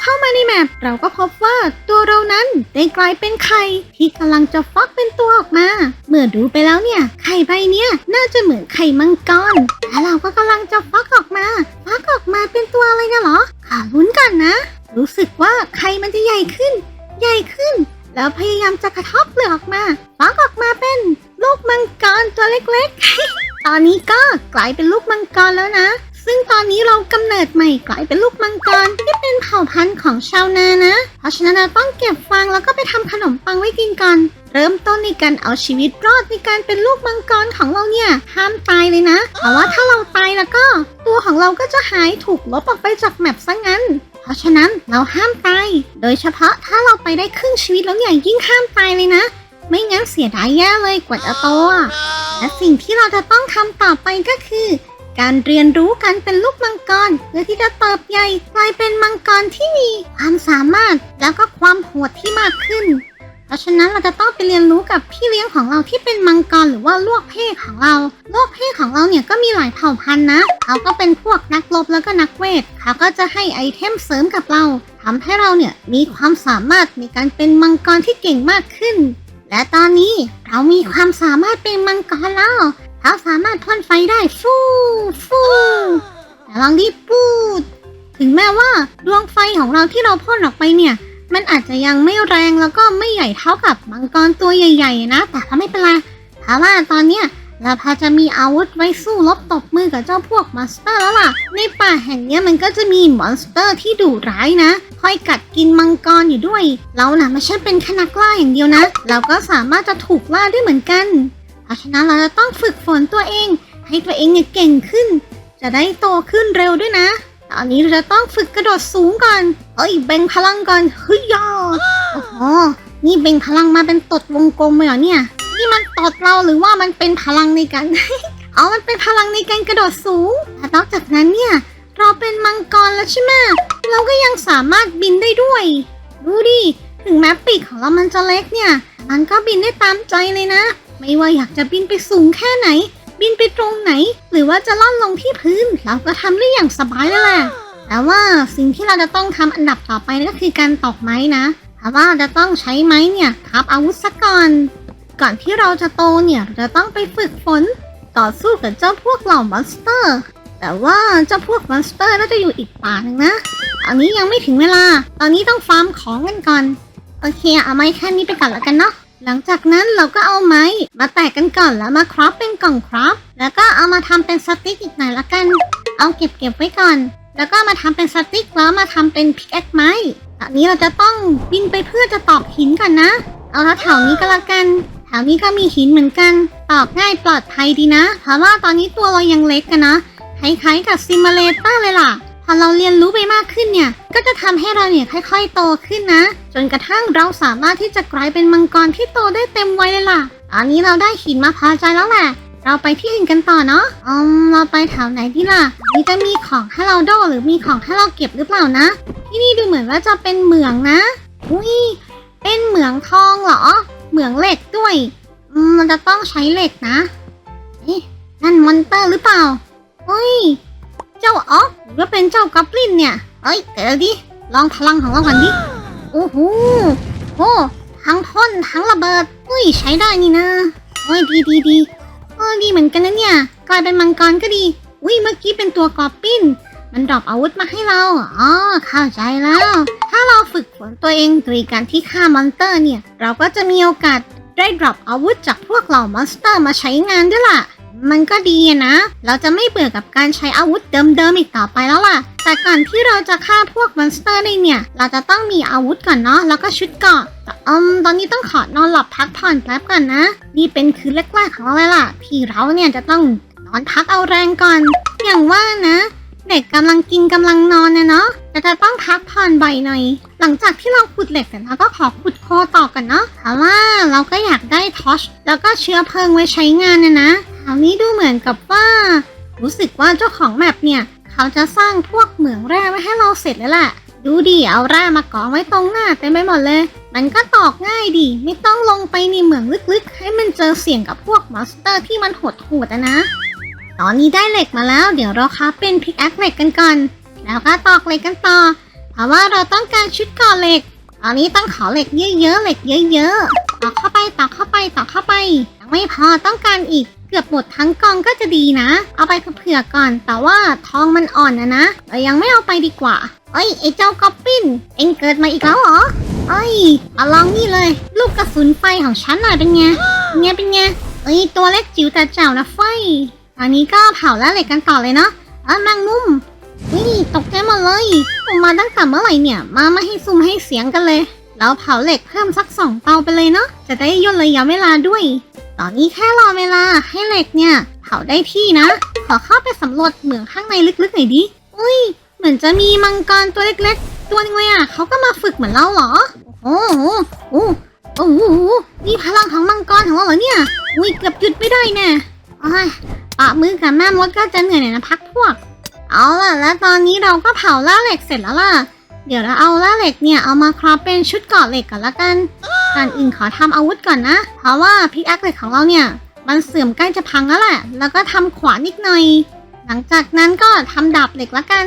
เข้ามาในแมปเราก็พบว่าตัวเรานั้นได้กลายเป็นไข่ที่กำลังจะฟักเป็นตัวออกมา เมื่อดูไปแล้วเนี่ยไข่ใบเนี้ยน่าจะเหมือนไข่มังกรและเราก็กำลังจะฟักออกมา ฟักออกมาเป็นตัวอะไรนะหรอขาลุ้นกันนะ รู้สึกว่าไข่มันจะใหญ่ขึ้น ใหญ่ขึ้น แล้วพยายามจะกระทบเปลือกออกมา ฟักออกมาเป็นลูกมังกรตัวเล็กๆ ตอนนี้ก็กลายเป็นลูกมังกรแล้วนะ ซึ่งตอนนี้เรากำเนิดใหม่กลายเป็นลูกมังกรที่เป็นเผ่าพันธุ์ของชาวนานะ เพราะฉะนั้นเราต้องเก็บฟางแล้วก็ไปทำขนมปังไว้กินก่อน เริ่มต้นในการเอาชีวิตรอดในการเป็นลูกมังกรของเราเนี่ยห้ามตายเลยนะ เพราะว่าถ้าเราตายแล้วก็ ตัวของเราก็จะหายถูกลบออกไปจากแมปซะงั้นเพราะฉะนั้นเราห้ามตาย โดยเฉพาะถ้าเราไปได้ครึ่งชีวิตแล้วเนี่ยยิ่งห้ามตายเลยนะ ไม่งั้นเสียดายแย่เลยกว่าจะโตและสิ่งที่เราจะต้องทำต่อไปก็คือ การเรียนรู้การเป็นลูกมังกรเพื่อที่จะเติบใหญ่กลายเป็นมังกรที่มีความสามารถแล้วก็ความโหดที่มากขึ้น เพราะฉะนั้นเราจะต้องไปเรียนรู้กับพี่เลี้ยงของเราที่เป็นมังกรหรือว่าลวกเพศของเราลวกเพศของเราเนี่ยก็มีหลายเผ่าพันธุ์นะเขาก็เป็นพวกนักรบแล้วก็นักเวทเขาก็จะให้ไอเทมเสริมกับเราทำให้เราเนี่ยมีความสามารถในการเป็นมังกรที่เก่งมากขึ้น และตอนนี้เรามีความสามารถเป็นมังกรแล้ว เราสามารถพ่นไฟได้ฟูฟูแต่ลองดิปูด ถึงแม้ว่าดวงไฟของเราที่เราพ่นออกไปเนี่ย มันอาจจะยังไม่แรงแล้วก็ไม่ใหญ่เท่ากับมังกรตัวใหญ่ ๆ นะ แต่ก็ไม่เป็นไรเพราะว่าตอนเนี้ยเราพอจะมีอาวุธไว้สู้รบตบมือกับเจ้าพวกมอนสเตอร์แล้วล่ะ ในป่าแห่งนี้มันก็จะมีมอนสเตอร์ที่ดุร้ายนะ คอยกัดกินมังกรอยู่ด้วย เราน่ะไม่ใช่เป็นแค่นักล่าอย่างเดียวนะ เราก็สามารถจะถูกล่าได้เหมือนกัน ราะฉะนั้นเราจะต้องฝึกฝนตัวเอง ให้ตัวเองเนี่ยเก่งขึ้น จะได้โตขึ้นเร็วด้วยนะ ตอนนี้เราจะต้องฝึกกระโดดสูงก่อนเอ้ยเบ่งพลังก่อนเฮ้ยยอดโอ้โหนี่เบ่งพลังมาเป็นตดวงกลมเลยเหรอเนี่ยนี่มันตดเราหรือว่ามันเป็นพลังในการอ๋อมันเป็นพลังในการกระโดดสูงและนอกจากนั้นเนี่ยเราเป็นมังกรแล้วใช่ไหมเราก็ยังสามารถบินได้ด้วย ดูดิ ถึงแม้ปีกของเรามันจะเล็กเนี่ย มันก็บินได้ตามใจเลยนะ ไม่ว่าอยากจะบินไปสูงแค่ไหน บินไปตรงไหน หรือว่าจะล่อนลงที่พื้น เราก็ทำได้อย่างสบายเลยแหละแต่ว่าสิ่งที่เราจะต้องทำอันดับต่อไปก็คือการตอกไม้นะเพราะว่าจะต้องใช้ไม้เนี่ยทับอาวุธซะก่อน ก่อนที่เราจะโตเนี่ยเราจะต้องไปฝึกฝนต่อสู้กับเจ้าพวกเหล่ามอนสเตอร์ แต่ว่าเจ้าพวกมอนสเตอร์น่าจะอยู่อีกป่าหนึ่งนะตอนนี้ยังไม่ถึงเวลา ตอนนี้ต้องฟาร์มของกันก่อน โอเคเอาไม้แค่นี้ไปก่อนแล้วกันเนาะ หลังจากนั้นเราก็เอาไม้มาแตกกันก่อนแล้วมาครอปเป็นกล่องครอปแล้วก็เอามาทำเป็นสติ๊กอีกหน่อยละกัน เอาเก็บเก็บไว้ก่อน แล้วก็มาทำเป็นสติ๊กแล้วมาทำเป็นพิกแอคไม้ตอนนี้เราจะต้องบินไปเพื่อจะตอกหินก่อนนะ เอาแถวนี้ก็แล้วกันแถวนี้ก็มีหินเหมือนกันตอกง่ายปลอดภัยดีนะ เพราะว่าตอนนี้ตัวเรายังเล็กกันนะคล้ายๆกับซิมูเลเตอร์เลยล่ะ อเราเรียนรู้ไปมากขึ้นเนี่ย ก็จะทำให้เราเนี่ยค่อย ๆ โตขึ้นนะ จนกระทั่งเราสามารถที่จะกลายเป็นมังกรที่โตได้เต็มวัยเลยล่ะ ตอนนี้เราได้หินมาพอใจแล้วแหละ เราไปที่อื่นกันต่อเนาะอืมเราไปแถวไหนดีล่ะนี่จะมีของให้เราโดหรือมีของให้เราเก็บหรือเปล่านะ ที่นี่ดูเหมือนว่าจะเป็นเหมืองนะ อุ้ย เป็นเหมืองทองเหรอ เหมืองเหล็กด้วย อืมมันจะต้องใช้เหล็กนะเอ๊ะนั่นมอนเตอร์หรือเปล่าเฮ้ย เจ้าออก หรือว่าเป็นเจ้ากอบลินเนี่ย เอ้ยเดี๋ยวดิ ลองพลังของเราก่อนดิ โอ้โห โอ้ทั้งพ่นทั้งระเบิด อุ้ยใช้ได้นี่นะโอ้ยดีดีดีเออดีเหมือนกันนะเนี่ย กลายเป็นมังกรก็ดี อุ้ยเมื่อกี้เป็นตัวกอบลิน มันดรอปอาวุธมาให้เรา อ๋อเข้าใจแล้ว ถ้าเราฝึกฝนตัวเองโดยการที่ฆ่ามอนสเตอร์เนี่ย เราก็จะมีโอกาสได้ดรอปอาวุธจากพวกเหล่ามอนสเตอร์มาใช้งานด้วยล่ะ มันก็ดีนะ เราจะไม่เบื่อกับการใช้อาวุธเดิมๆอีกต่อไปแล้วล่ะ แต่ก่อนที่เราจะฆ่าพวกมอนสเตอร์ได้เนี่ย เราจะต้องมีอาวุธก่อนเนาะ แล้วก็ชุดเกราะแต่อืมตอนนี้ต้องขอนอนหลับพักผ่อนแป๊บก่อนนะ นี่เป็นคืนแรกๆของเราเลยล่ะ ที่เราเนี่ยจะต้องนอนพักเอาแรงก่อน อย่างว่านะ เด็กกำลังกินกำลังนอนนะเนาะแต่จะต้องพักผ่อนบ่อยหน่อย หลังจากที่เราขุดเหล็กเสร็จแล้วก็ขอขุดโคต่อกันเนาะเพราะว่าเราก็อยากได้ทอชแล้วก็เชื้อเพลิงไว้ใช้งานนะนะาวนี้ดูเหมือนกับว่า รู้สึกว่าเจ้าของแมปเนี่ย เขาจะสร้างพวกเหมืองแร่ไว้ให้เราเสร็จแล้วแหละดูดิเอาแร่มากองไว้ตรงหน้าเต็มไปหมดเลย มันก็ตอกง่ายดี ไม่ต้องลงไปในเหมืองลึกๆ ให้มันเจอเสี่ยงกับพวกมอนสเตอร์ที่มันโหดๆอะนะ ตอนนี้ได้เหล็กมาแล้ว เดี๋ยวเราครับเป็นพิกแอคเหล็กกันก่อน แล้วก็ตอกเหล็กกันต่อ เพราะว่าเราต้องการชุดก่อเหล็กตอนนี้ต้องขอเหล็กเยอะๆเหล็กเยอะๆต่อเข้าไปต่อเข้าไปต่อเข้าไปยังไม่พอต้องการอีก เกือบหมดทั้งกองก็จะดีนะ เอาไปเผื่อก่อน แต่ว่าทองมันอ่อนนะนะเรายังไม่เอาไปดีกว่าเอ้ยไอ้เจ้ากอบปินเอ็งเกิดมาอีกแล้วเหรอเอ้ยมาลองนี่เลย ลูกกระสุนไฟของฉันหน่อยเป็นไงเป็นไงเป็นไงเอ้ยตัวเล็กจิ๋วแต่เจ้านะไฟตอนนี้ก็เผาแล้วเหล็กกันต่อเลยเนาะอะแมงมุมนี่ตกใจหมดเลยผมมาตั้งแต่เมื่อไหร่เนี่ย มาไม่ให้ซุ่มให้เสียงกันเลย แล้วเผาเหล็กเพิ่มสักสองเตาไปเลยเนาะจะได้ย่นระยะเวลาด้วย ตอนนี้แค่รอเวลาให้เหล็กเนี่ย เผาได้ที่นะ ขอเข้าไปสำรวจเหมืองข้างในลึกๆหน่อยดิ อุ้ย เหมือนจะมีมังกรตัวเล็กๆ ตัวนึงเลยอะเขาก็มาฝึกเหมือนเราเหรอ โอ้โหโอ้โหโอ้โหนี่พลังของมังกรของเราเหรอเนี่ย อุ้ยเกือบหยุดไม่ได้แน่โอ้ยปะมือกับแม่มดก็จะเหนื่อยหน่อยนะพักพวก เอาล่ะ แล้วตอนนี้เราก็เผาล่าเหล็กเสร็จแล้วล่ะ เดี๋ยวเราเอาล่าเหล็กเนี่ยเอามาคราฟเป็นชุดเกาะเหล็กก่อนละกัน ก่อนอื่นขอทำอาวุธก่อนนะ เพราะว่าพิกแอคเหล็กของเราเนี่ย มันเสื่อมใกล้จะพังแล้วแหละ แล้วก็ทำขวานนิดหน่อย หลังจากนั้นก็ทำดาบเหล็กละกัน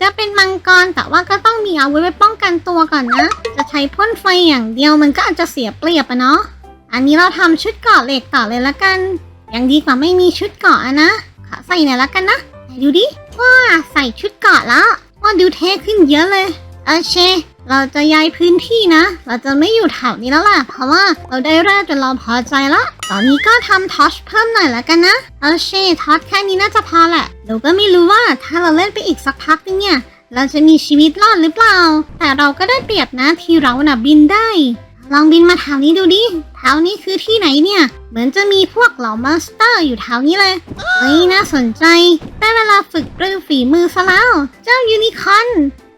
จะเป็นมังกรแต่ว่าก็ต้องมีอาวุธไว้ป้องกันตัวก่อนนะ จะใช้พ่นไฟอย่างเดียวมันก็อาจจะเสียเปรียบอะเนาะ อันนี้เราทำชุดเกราะเหล็กต่อเลยละกัน ยังดีกว่าไม่มีชุดเกราะอะนะ ขอใส่หน่อยละกันนะดูดิ ว้าใส่ชุดเกราะแล้วว่าดูเท่ขึ้นเยอะเลย โอเค เราจะย้ายพื้นที่นะ เราจะไม่อยู่แถวนี้แล้วล่ะ เพราะว่าเราได้แร่จนเราพอใจละ ตอนนี้ก็ทำทอชเพิ่มหน่อยละกันนะ โอเคทอชแค่นี้น่าจะพอแหละเราก็ไม่รู้ว่าถ้าเราเล่นไปอีกสักพักนึงเนี่ยเราจะมีชีวิตรอดหรือเปล่า แต่เราก็ได้เปรียบนะที่เราน่ะบินได้ ลองบินมาแถวนี้ดูดิ แถวนี้คือที่ไหนเนี่ย เหมือนจะมีพวกเหล่ามอนสเตอร์อยู่แถวนี้เลยเฮ้ยน่าสนใจ ได้เวลาฝึกปรือฝีมือซะแล้ว เจ้ายูนิคอน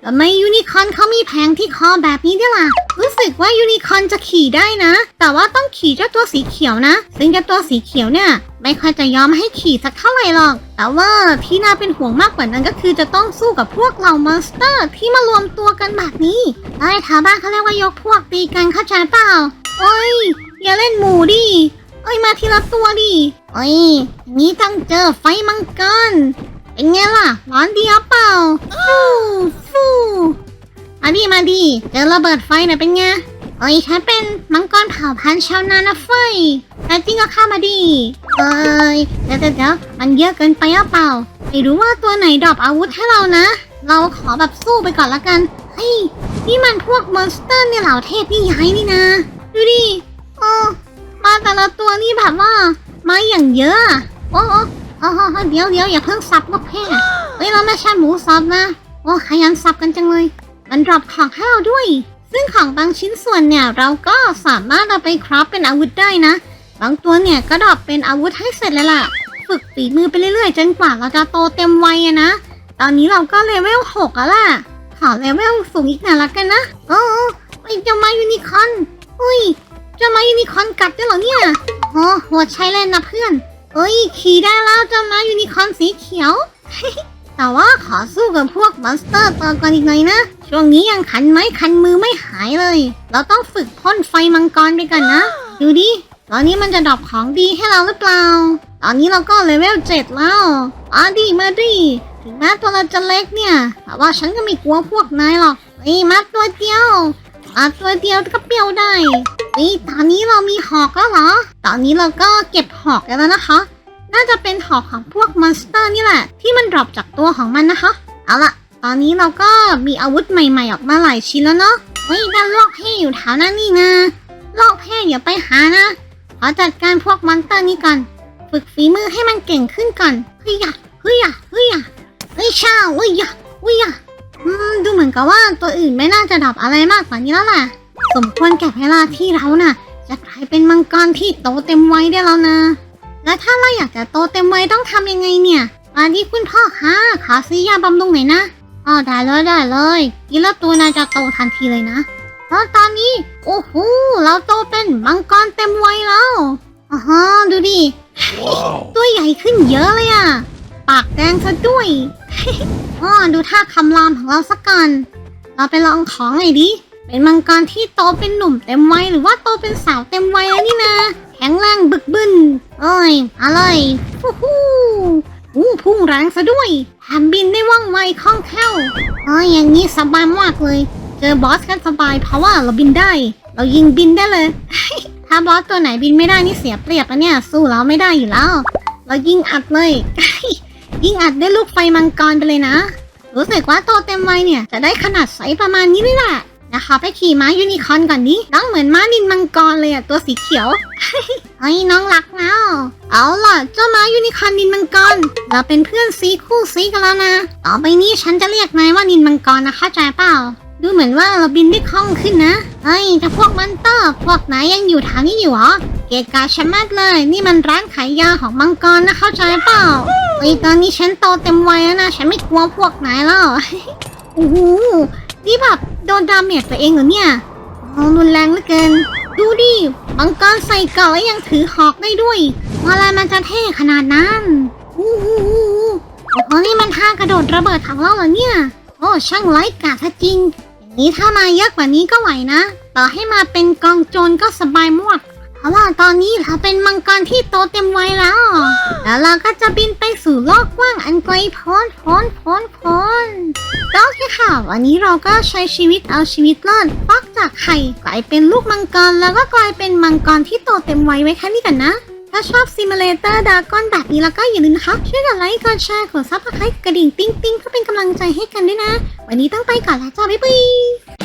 ทำไมยูนิคอนเขามีแผงที่คอแบบนี้ด้วยล่ะ รู้สึกว่ายูนิคอนจะขี่ได้นะ แต่ว่าต้องขี่เจ้าตัวสีเขียวนะ ซึ่งเจ้าตัวสีเขียวเนี่ย ไม่ค่อยจะยอมให้ขี่สักเท่าไหร่หรอก แต่ว่าที่น่าเป็นห่วงมากกว่านั้นก็คือจะต้องสู้กับพวกเหล่ามอนสเตอร์ที่มารวมตัวกันแบบนี้ไอ้แถวบ้านเขาเรียกว่ายกพวกตีกันเข้าใจเปล่าโอ้ยอย่าเล่นหมูดิเอ้ยมาทีละตัวดิเอ้ยอย่างนี้ต้องเจอไฟมังกรเป็นไงล่ะร้อนดีหรือเปล่า ฟูฟูมาดิมาดิเจอระเบิดไฟหน่อยเป็นไงเอ้ยฉันเป็นมังกรเผ่าพันธุ์ชาวนานะไฟแต่จริงก็เข้ามาดิเอ้ยเดี๋ยวเดี๋ยวเดี๋ยวมันเยอะเกินไปหรือเปล่า ไม่รู้ว่าตัวไหนดรอปอาวุธให้เรานะ เราขอแบบสู้ไปก่อนละกัน เฮ้ย นี่มันพวกมอนสเตอร์ในเหล่าเทพนี่ย้ายนี่นะ ดูดิโอ้มาแต่ละตัวนี่แบบว่า มาอย่างเยอะอะโอ้โอ้โอ้โอ้เดี๋ยวเดี๋ยวอย่าเพิ่งสับนกแพะเฮ้ยเราไม่ใช่หมูสับนะ โอ้ขยันสับกันจังเลย มันดรอปของให้เราด้วย ซึ่งของบางชิ้นส่วนเนี่ยเราก็สามารถเอาไปคราฟเป็นอาวุธได้นะ บางตัวเนี่ยก็ดรอปเป็นอาวุธให้เสร็จเลยล่ะ ฝึกฝีมือไปเรื่อยๆ จนกว่าเราจะโตเต็มวัยนะ ตอนนี้เราก็เลเวลหกแล้วล่ะ ขอเลเวลสูงอีกหน่อยละกันนะ โอ้ไอเจ้ามายูนิคอน อุ้ย เจ้ามายูนิคอนกัดได้เหรอเนี่ยโอ้โหดใช้เล่นนะเพื่อน เอ้ย ขี่ได้แล้วเจ้ามายูนิคอนสีเขียว แต่ว่าขอสู้กับพวกมอนสเตอร์ต่อก่อนอีกหน่อยนะ ช่วงนี้ยังขันไม้คันมือไม่หายเลย เราต้องฝึกพ่นไฟมังกรไปก่อนนะ ดูดิ ตอนนี้มันจะดรอปของดีให้เราหรือเปล่า ตอนนี้เราก็เลเวลเจ็ดแล้วอาดีมาดีถึงแม้ตัวเราจะเล็กเนี่ย แต่ว่าฉันก็ไม่กลัวพวกนายหรอกเฮ้ยมาตัวเดียวมาตัวเดียวก็เปรี้ยวได้เฮ้ยตอนนี้เรามีหอกแล้วเหรอ ตอนนี้เราก็เก็บหอกกันแล้วนะคะ น่าจะเป็นหอกของพ อนสเตอร์นี่แหละ ที่มันดรอปจากตัวของมันนะคะ เอาละตอนนี้เราก็มีอาวุธใหม่ ๆ ออกมาหลายชิ้นแล้วเนาะเฮ้ยด้านลอกเพ่อยู่แถวนั้นนี่นะลอกเพ่อย่าไปหานะขอจัดการพวกมอนสเตอร์นี้ก่อน ฝึกฝีมือให้มันเก่งขึ้นก่อนเฮ้ยอะเฮ้ยอะเฮ้ยอะเฮ้ยชาเฮ้ยอะเฮ้ยอะอืมดูเหมือนกับว่าตัวอื่นไม่น่าจะดรอปอะไรมากกว่านี้แล้วล่ะ สมควรแก่เวลาที่เราน่ะ จะกลายเป็นมังกรที่โตเต็มวัยได้แล้วนะ แล้วถ้าเราอยากจะโตเต็มวัยต้องทำยังไงเนี่ยอันนี้คุณพ่อคะขอซื้อยาบำรุงหน่อยนะอ๋อได้เลยได้เลยกินแล้วตัวนายจะโตทันทีเลยนะแล้วตอนนี้ โอ้โหเราโตเป็นมังกรเต็มวัยแล้วอ๋อดูดิ Wow. ตัวใหญ่ขึ้นเยอะเลยอะปากแดงซะด้วยอ๋อดูท่าคำรามของเราสักก่อนเราไปลองของหน่อยดิเป็นมังกรที่โตเป็นหนุ่มเต็มวัยหรือว่าโตเป็นสาวเต็มวัยแล้วนี่นะ แข็งแรงบึกบึน เอ้ยอะไรฟู้ฮู้อู้พุ่งแรงซะด้วยแถมบินได้ว่องไวคล่องแคล่วเอ้ยอย่างนี้สบายมากเลย เจอบอสกันสบายเพราะว่าเราบินได้ เรายิงบินได้เลย ถ้าบอสตัวไหนบินไม่ได้นี่เสียเปรียบอะเนี่ย สู้เราไม่ได้อยู่แล้ว เรายิงอัดเลย ยิงอัดได้ลูกไฟมังกรไปเลยนะ รู้สึกว่าโตเต็มวัยเนี่ย จะได้ขนาดไซส์ประมาณนี้เลยแหละนะคะไปขี่ม้ายูนิคอร์นก่อนดิน้องเหมือนม้านินมังกรเลยอะตัวสีเขียว เฮ้ยน้องรักแล้ว เอาล่ะ เจ้าม้ายูนิคอร์นนินมังกร เราเป็นเพื่อนซีคู่ซีกันแล้วนะ ต่อไปนี้ฉันจะเรียกนายว่านินมังกรนะเข้าใจเปล่า ดูเหมือนว่าเราบินได้คล่องขึ้นนะ เฮ้ยแต่พวกมันเตอร์พวกนายยังอยู่ทางนี้อยู่เหรอ เกะกาชะมัดเลย นี่มันร้านขายยาของมังกรนะเข้าใจเปล่าเฮ้ยตอนนี้ฉันโตเต็มวัยแล้วนะ ฉันไม่กลัวพวกนายแล้ว โอ้โห นี่แบบโดนดาเมจตัวเองเหรอเนี่ยรุนแรงเหลือเกิน ดูดิมังกรใส่เกาะยังถือหอกได้ด้วยอะไรมันจะเท่ขนาดนั้นอู้หูโอ้โหนี่มันท่ากระโดดระเบิดถังเราเหรอเนี่ย โอ้ช่างไร้กาดซะจริง อย่างนี้ถ้ามาเยอะกว่านี้ก็ไหวนะ ต่อให้มาเป็นกองโจรก็สบายมากเพราะว่าตอนนี้เราเป็น กรที่โตเต็มวัยแล้ว แล้วเราก็จะบินไปสู่โลกกว้างอันไกลโพ้นโพ้นโพ้นโพ้นก็โอเคค่ะ วันนี้เราก็ใช้ชีวิตเอาชีวิตรอดฟักจากไข่กลายเป็นลูกมังกรแล้วก็กลายเป็นมังกรที่โตเต็มวัยไว้แค่นี้กันนะถ้าชอบซิมูเลเตอร์ดากอนแบบนี้แล้วก็อย่าลืมนะคะช่วยกดไลค์กดแชร์กดซับสไครต์กระดิ่ง ติ้งติ้งเพื่อเป็นกำลังใจให้กันด้วยนะ วันนี้ต้องไปก่อนแล้วจ้าบ๊ายบาย